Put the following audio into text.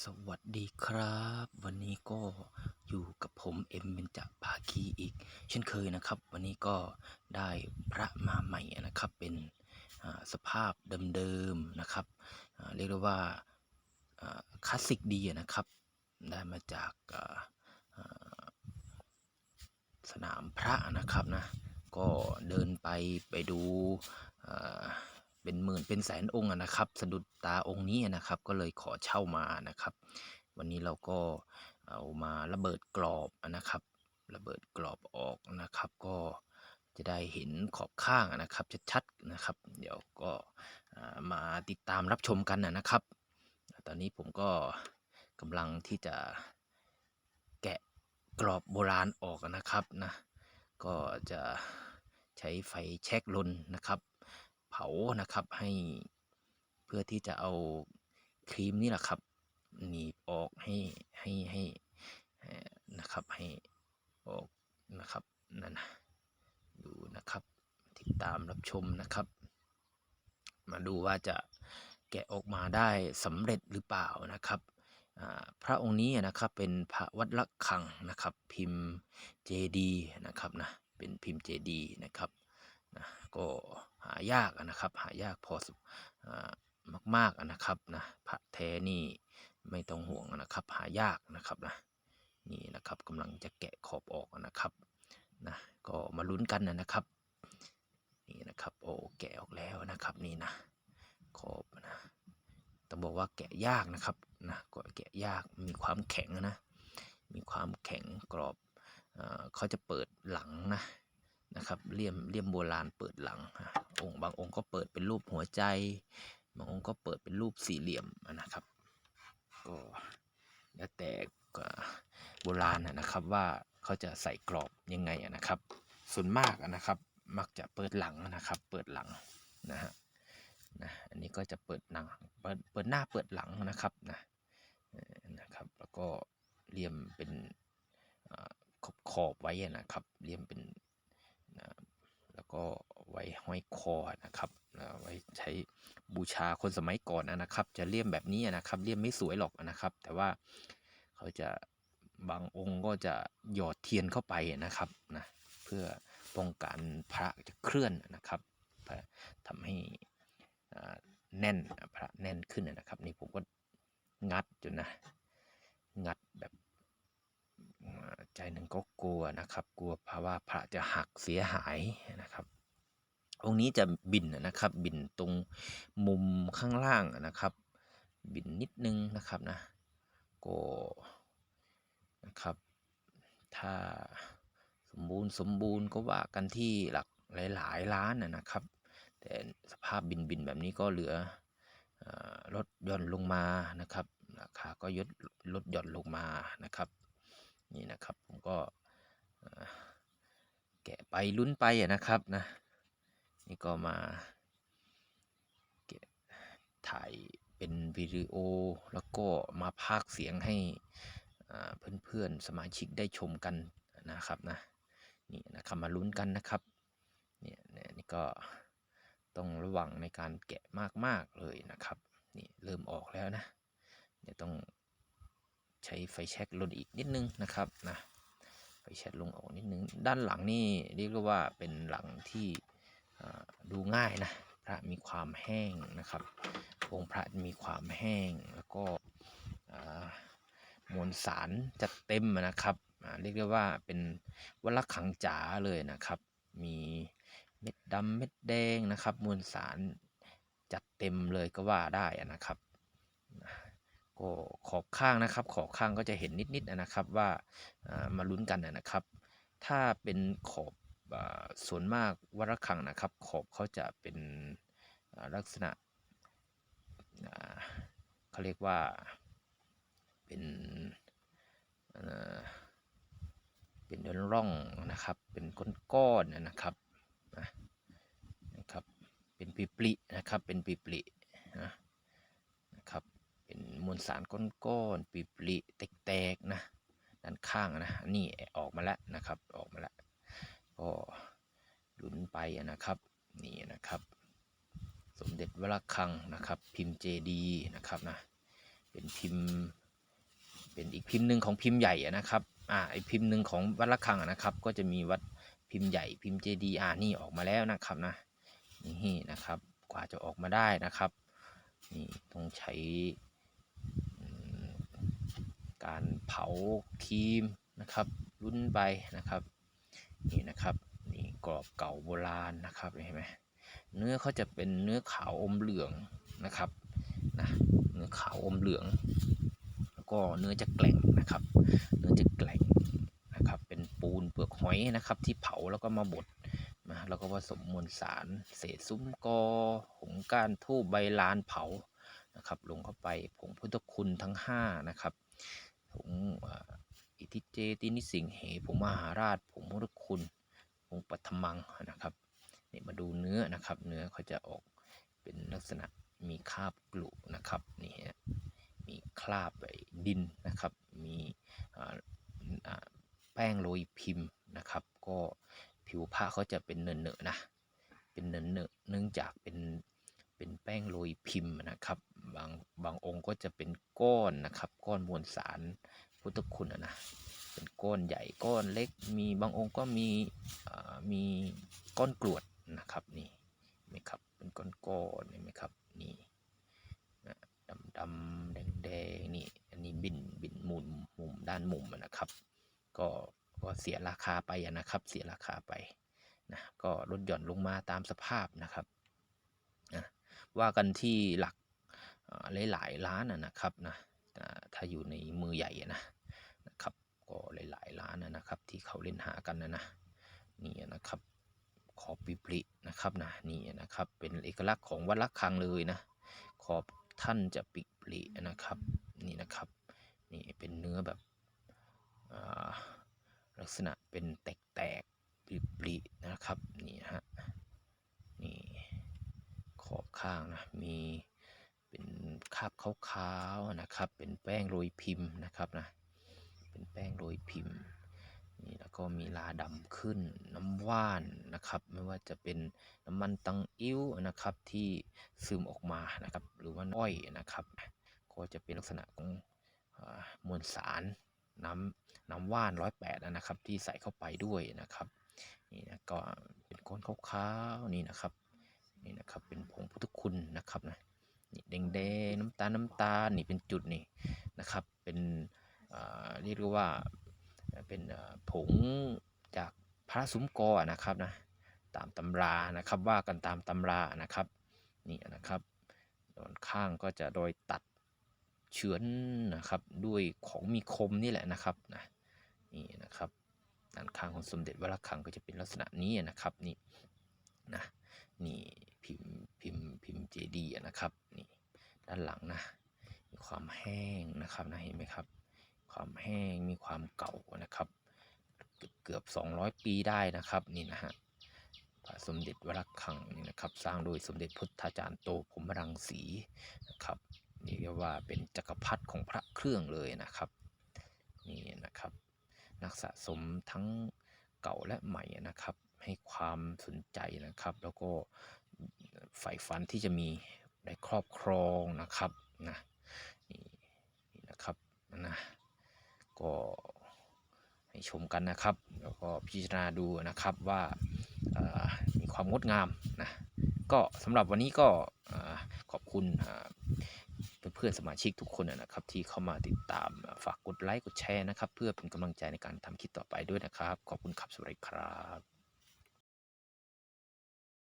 สวัสดีครับ วันนี้ก็อยู่กับผมเอ็มเบนจะภาคีอีก เช่นเคยนะครับ วันนี้ก็ได้พระมาใหม่นะครับ เป็นสภาพเดิมๆนะครับเรียกได้ว่าคลาสสิกดีนะครับ ได้มาจากสนามพระนะครับนะก็เดินไปไปดู เป็นหมื่นเป็นแสนองค์นะครับ สะดุดตาองค์นี้นะครับ ก็เลยขอเช่ามานะครับ วันนี้เราก็เอามาระเบิดกรอบนะครับ ระเบิดกรอบออกนะครับ ก็จะได้เห็นขอบข้างนะครับชัดๆนะครับ เดี๋ยวก็มาติดตามรับชมกันนะครับ ตอนนี้ผมก็กำลังที่จะแกะกรอบโบราณออกนะครับนะก็จะใช้ไฟแช็กลนนะครับ เผานะครับให้เพื่อที่จะเอาครีมนี่แหละครับหนีบออกให้ให้ให้นะครับให้ออกนะครับนั่นนะดูนะครับติดตามรับชมนะครับ มาดูว่าจะแกะออกมาได้สำเร็จหรือเปล่านะครับอ่าพระองค์นี้นะครับเป็นพระวัดละคังนะครับ พิมพ์เจดีนะครับนะเป็นพิมพ์เจดีนะครับ นะก็หายากนะครับหายากพอสมอ่ามากๆนะครับนะพระแท้นี่ไม่ต้องห่วงนะครับ หายากนะครับนะนี่นะครับกำลังจะแกะขอบออกนะครับนะก็มาลุ้นกันนะครับนี่นะครับโอ้แกะออกแล้วนะครับนี่นะขอบนะต้องบอกว่าแกะยากนะครับนะก็แกะยากมีความแข็งนะมีความแข็งกรอบอ่อเขาจะเปิดหลังนะ นะครับเลี่ยมเลี่ยมโบราณเปิดหลังองค์บางองค์ก็เปิดเป็นรูปหัวใจ บางองค์ก็เปิดเป็นรูปสี่เหลี่ยมนะครับก็แล้วแต่โบราณนะนะครับว่าเขาจะใส่กรอบยังไงนะครับ ส่วนมากนะครับมักจะเปิดหลังนะครับ เปิดหลังนะฮะนะอันนี้ก็จะเปิดหนังเปิดเปิดหน้าเปิดหลังนะครับนะนะครับแล้วก็เลี่ยมเป็นขอบขอบไว้นะครับเลี่ยมเป็น ก็ไว้ห้อยคอนะครับไว้ใช้บูชาคนสมัยก่อนนะครับ จะเลี่ยมแบบนี้นะครับ เลี่ยมไม่สวยหรอกนะครับ แต่ว่าเขาจะบางองค์ก็จะหยอดเทียนเข้าไปนะครับนะเพื่อป้องกันพระจะเคลื่อนนะครับเพื่อทำให้แน่นพระแน่นขึ้นนะครับ นี่ผมก็งัดจนนะ งัดแบบ ใจหนึ่งก็กลัวนะครับ กลัวเพราะว่าพระจะหักเสียหายนะครับ องค์นี้จะบินนะครับ บินตรงมุมข้างล่างนะครับ บินนิดนึงนะครับนะก็นะครับ ถ้าสมบูรณ์สมบูรณ์ก็ว่ากันที่หลักหลายๆล้านนะครับ แต่สภาพบินบินแบบนี้ก็เหลือเออลดหย่อนลงมานะครับราคาก็ยดลดหย่อนลงมานะครับ นี่นะครับผมก็แกะไปลุ้นไปอะนะครับนะนี่ก็มาแกะถ่ายเป็นวิดีโอแล้วก็มาพากเสียงให้เพื่อนๆสมาชิกได้ชมกันนะครับนะนี่นะครับมาลุ้นกันนะครับนี่ยเนี่ยนี่ก็ต้องระวังในการแกะมากๆเลยนะครับนี่เริ่มออกแล้วนะเดี๋ยวต้อง ใช้ไฟแช็กลนอีกนิดนึงนะครับนะไฟแช็กลงออกนิดนึง ด้านหลังนี่เรียกว่าเป็นหลังที่ดูง่ายนะพระมีความแห้งนะครับองค์พระมีความแห้งแล้วก็มวลสารจัดเต็มนะครับเรียกได้ว่าเป็นวัลขังจ๋าเลยนะครับ มีเม็ดดำเม็ดแดงนะครับ มวลสารจัดเต็มเลยก็ว่าได้นะครับ ก็ขอบข้างนะครับ ขอบข้างก็จะเห็นนิดๆนะครับว่าามาลุ้นกันนะครับ ถ้าเป็นขอบอส่วนมากวัลคังนะครับ ขอบเขาจะเป็นลักษณะเขาเรียกว่าเป็นเป็นเดินร่องนะครับ เป็นก้อนๆนะครับนะครับ เป็นปลินะครับ เป็นปลินะนะครับเป็น มวลสารก้อนๆปลิๆแตกๆนะด้านข้างนะนี่ออกมาแล้วนะครับออกมาแล้วก็ลุ้นไปนะครับนี่นะครับ สมเด็จวรคังนะครับ พิมพ์เจดีนะครับนะเป็นพิมพ์ เป็นอีกพิมพ์หนึ่งของพิมพ์ใหญ่นะครับอ่าอีกพิมพ์หนึ่งของวัดละคังนะครับ ก็จะมีวัดพิมพ์ใหญ่พิมพ์เจดีอ่านี่ออกมาแล้วนะครับนะนี่นะครับ กว่าจะออกมาได้นะครับนี่ต้องใช้ การเผาครีมนะครับรุ่นใบนะครับนี่นะครับนี่กรอบเก่าโบราณนะครับเห็นไหมเนื้อเขาจะเป็นเนื้อขาวอมเหลืองนะครับนะเนื้อขาวอมเหลืองแล้วก็เนื้อจะแกร่งนะครับ เนื้อจะแกร่งนะครับเป็นปูนเปลือกหอยนะครับ ที่เผาแล้วก็มาบดนะแล้วก็ผสมมวลสาร เศษซุ้มกอหงก้านทูบใบลานเผานะครับ ลงเข้าไปผงพุทธคุณทั้ง5นะครับ ผงอิทิเจตินิสิงเหผงมหาราชผงพุทธคุณผงปัทมังนะครับนี่มาดูเนื้อนะครับ เนื้อเขาจะออกเป็นลักษณะมีคราบกลุนะครับนี่ฮะมีคราบดินนะครับ มีแป้งโรยพิมพ์นะครับ ก็ผิวผ้าเขาจะเป็นเนอะนะเป็นเนอะเนื่องจากเป็นเป็นแป้งโรยพิมพ์นะครับ บางบางองค์ก็จะเป็นก้อนนะครับ ก้อนมวลสารพุทธคุณอะนะเป็นก้อนใหญ่ก้อนเล็ก มีบางองค์ก็มีมีก้อนกรวดนะครับนี่ไหมครับเป็นก้อนก้อนเห็นไหมครับนี่ดำดำแดงแดงนี่อันนี้บินบินมุมมุมด้านมุมนะครับ ก็ก็เสียราคาไปนะครับ เสียราคาไปนะก็ลดหย่อนลงมาตามสภาพนะครับนะว่ากันที่หลักหลายหลายล้านนะครับนะาถ้าอยู่ในมือใหญ่นะนะครับก็หลายๆล้านนะครับ ที่เขาเล่นหากันนะนะนี่นะครับขอบปิปรินะครับนะนี่นะครับเป็นเอกลักษณ์ของวัดละคังเลยนะ ขอบท่านจะปิปรินะครับนี่นะครับนี่เป็นเนื้อแบบอ่าลักษณะเป็นแตกๆปิปรินะครับนี่ฮะนี่ขอบข้างนะมี เป็นคราบขาวๆนะครับ เป็นแป้งโรยพิมพ์นะครับนะ เป็นแป้งโรยพิมพ์นี่แล้วก็มีลาดำขึ้นน้ำว่านนะครับ ไม่ว่าจะเป็นน้ำมันตังอิ้วนะครับที่ซึมออกมานะครับ หรือว่าอ้อยนะครับ ก็จะเป็นลักษณะของอมวลสารน้ำน้ำว่านร้อยแปดนะครับ ที่ใส่เข้าไปด้วยนะครับนี่นะก็เป็นก้อนขาวๆนี่นะครับนี่นะครับเป็นผงพุทธคุณนะครับนะ นี่แดงๆน้ำตาลน้ำตาลนี่เป็นจุดนี่นะครับเป็นเรียกได้ว่าเป็นผงจากพระสุมกอนะครับนะตามตำรานะครับว่ากันตามตำรานะครับนี่นะครับด้านข้างก็จะโดยตัดเฉือนนะครับด้วยของมีคมนี่แหละนะครับนะนี่นะครับด้านข้างของสมเด็จวระฆังก็จะเป็นลักษณะนี้นะครับนี่นะนี่ พิมพ์พิมพ์พิมพ์เจดีย์นะครับนี่ด้านหลังนะมีความแห้งนะครับนะเห็นไหมครับ ความแห้งมีความเก่านะครับ เกือบ 200 ปีได้นะครับนี่นะฮะพระสมเด็จวรคังนี่นะครับ สร้างโดยสมเด็จพุทธาจารย์โตพรมรังสีนะครับนี่เรียกว่าเป็นจักรพรรดิของพระเครื่องเลยนะครับนี่นะครับ นักสะสมทั้งเก่าและใหม่นะครับ ให้ความสนใจนะครับ แล้วก็ ใฝ่ฝันที่จะมีได้ครอบครองนะครับนะนี่นี่นะครับนะก็ให้ชมกันนะครับ แล้วก็พิจารณาดูนะครับว่ามีความงดงามนะก็สำหรับวันนี้ก็ขอบคุณเพื่อนสมาชิกทุกคนนะครับที่เข้ามาติดตามฝากกดไลค์กดแชร์นะครับ เพื่อเป็นกำลังใจในการทำคลิปต่อไปด้วยนะครับ ขอบคุณครับสวัสดีครับ